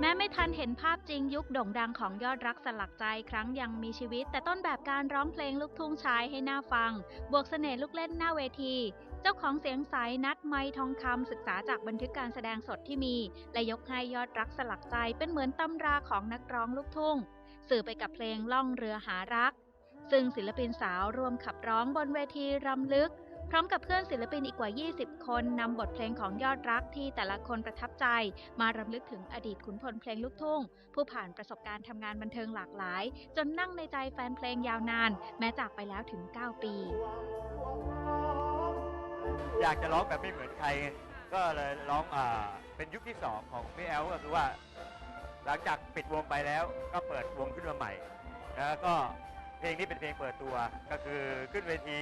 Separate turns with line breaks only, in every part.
แม้ไม่ทันเห็นภาพจริงยุคโด่งดังของยอดรักสลักใจครั้งยังมีชีวิต แต่ต้นแบบการร้องเพลงลูกทุ่งชายให้หน่าฟัง บวกเสน่ห์ลูกเล่นหน้าเวที เจ้าของเสียงใสนัดไมค์ทองคำศึกษาจากบันทึกการแสดงสดที่มี และยกให้ยอดรักสลักใจเป็นเหมือนตำราของนักร้องลูกทุ่ง สื่อไปกับเพลงล่องเรือหารัก ซึ่งศิลปินสาวร่วมขับร้องบนเวทีรำลึก พร้อมกับเพื่อนศิลปินอีกกว่า 20 คนนำบทเพลงของยอดรักที่แต่ละคนประทับใจ มารำลึกถึงอดีตขุนพลเพลงลูกทุ่ง ผู้ผ่านประสบการณ์ทำงานบันเทิงหลากหลาย จนนั่งในใจแฟนเพลงยาวนาน แม้จากไปแล้วถึง 9 ปี
อยากจะร้องแบบไม่เหมือนใคร ก็เลยร้องอ่าเป็นยุคที่สองของพี่แอลก็คือว่า หลังจากปิดวงไปแล้วก็เปิดวงขึ้นมาใหม่แล้วก็เพลงนี้เป็นเพลงเปิดตัวก็คือขึ้นเวที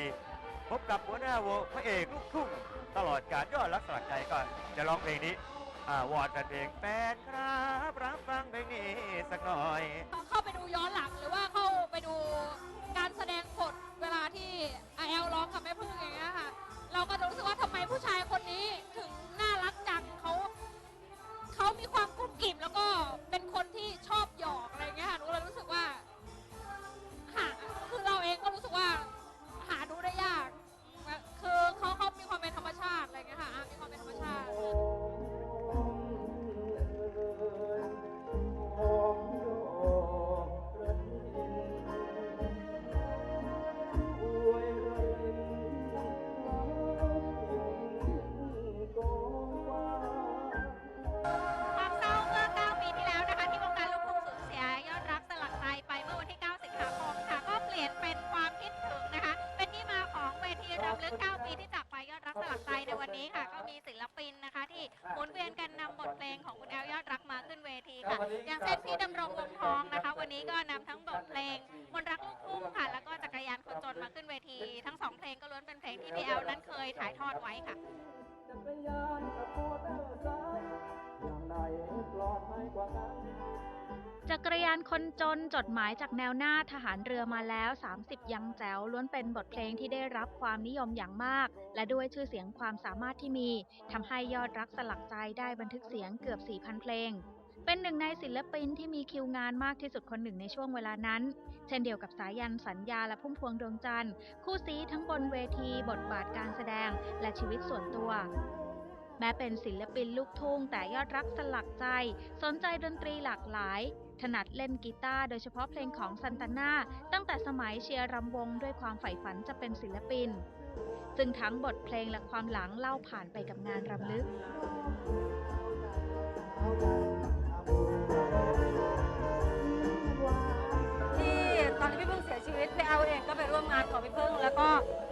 พบกับหัวหน้าวงพระเอกลูกทุ่งตลอดการยอดรักสลักใจก็จะร้องเพลงนี้อ่าวอดกันเพลงแฟนครับรับฟังเพลงนี้สักหน่อย
เข้าไปดูย้อนหลังหรือว่าเข้าไปดู ลึก
9 ปีที่จากไปยอดรักสลักใจในวันนี้ค่ะ ก็มีศิลปินนะคะ ที่หมุนเวียนกันนำบทเพลงของคุณแอลยอดรักมาขึ้นเวทีค่ะ อย่างเช่นพี่ดำรงวงทองนะคะ วันนี้ก็นำทั้งบทเพลงมนรักลูกทุ่งค่ะ แล้วก็จักรยานคนจนมาขึ้นเวที ทั้งสองเพลงก็ล้วนเป็นเพลงที่พี่แอลนั้นเคยถ่ายทอดไว้ค่ะ
จักรยานคน จักรยานคนจนจดหมายจากแนวหน้าทหารเรือมาแล้ว 30 ยังแจ๋วล้วนเป็นบทเพลงที่ได้รับความนิยมอย่างมาก และด้วยชื่อเสียงความสามารถที่มีทำให้ยอดรักสลักใจได้บันทึกเสียงเกือบ 4,000 เพลง เป็นหนึ่งในศิลปินที่มีคิวงานมากที่สุดคนหนึ่งในช่วงเวลานั้น เช่นเดียวกับสายันสัญญาและพุ่มพวงดวงจันทร์ คู่ซีทั้งบนเวที บทบาทการแสดง และชีวิตส่วนตัวแม้เป็นศิลปินลูกทุ่งแต่ยอดรักสลักใจ สนใจดนตรีหลากหลาย ถนัดเล่นกีตาร์โดยเฉพาะเพลงของซันตาน่าตั้งแต่สมัยเชียร์รำวงด้วยความใฝ่ฝันจะเป็นศิลปิน ซึ่งทั้งบทเพลงและความหลังเล่าผ่านไปกับงานรำลึก
ที่ตอนที่พี่พึ่งเสียชีวิตพี่แอลเองก็ไปร่วมงานของพี่พึ่ง แล้วก็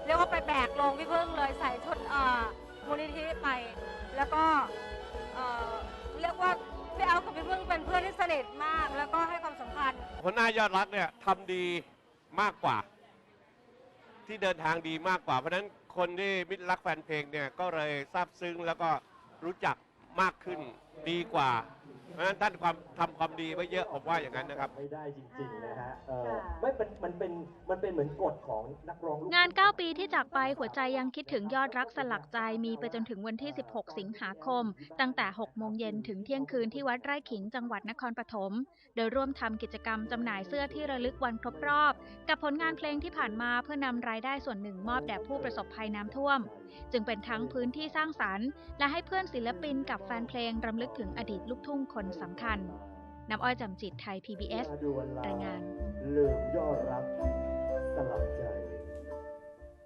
เรียกว่าไปแบกลงพี่พึ่งเลยใส่ชุดเอ่อมูลนิธิไป แล้วก็เออเรียกว่า พี่เอากับพี่พึ่งเป็นเพื่อนที่สนิทมาก แล้วก็ให้ความสำคัญ
หัวหน้ายอดรักเนี่ยทำดีมากกว่า ที่เดินทางดีมากกว่า เพราะฉะนั้นคนที่มิตรรักแฟนเพลงเนี่ยก็เลยซาบซึ้งแล้วก็รู้จักมากขึ้น ดีกว่า เพราะฉะนั้นท่านความทำความดีไว้เยอะผมว่าอย่างนั้นนะครับ
ไม่ได้จริงๆนะฮะเออไม่เป็นมันเป็นมันเป็นเหมือนกฎของนักร้องลูก
งาน 9 ปีที่จากไปหัวใจยังคิดถึงยอดรักสลักใจมีไปจนถึงวันที่ 16 สิงหาคม ตั้งแต่ 6 โมงเย็นถึงเที่ยงคืนที่วัดไร่ขิงจังหวัดนครปฐมโดยร่วมทำกิจกรรมจำหน่ายเสื้อที่ระลึกวันครบรอบ กับผลงานเพลงที่ผ่านมาเพื่อนำรายได้ส่วนหนึ่งมอบแด่ผู้ประสบภัยน้ำท่วม จึงเป็นทั้งพื้นที่สร้างสรรค์ และให้เพื่อนศิลปินกับแฟนเพลงรำลึกถึงอดีตลูกทุ่งคนสำคัญ น้ำอ้อยจำจิตไทย PBS
มาดูวันเรา
รายงาน
ลืมยอดรักสลับใจ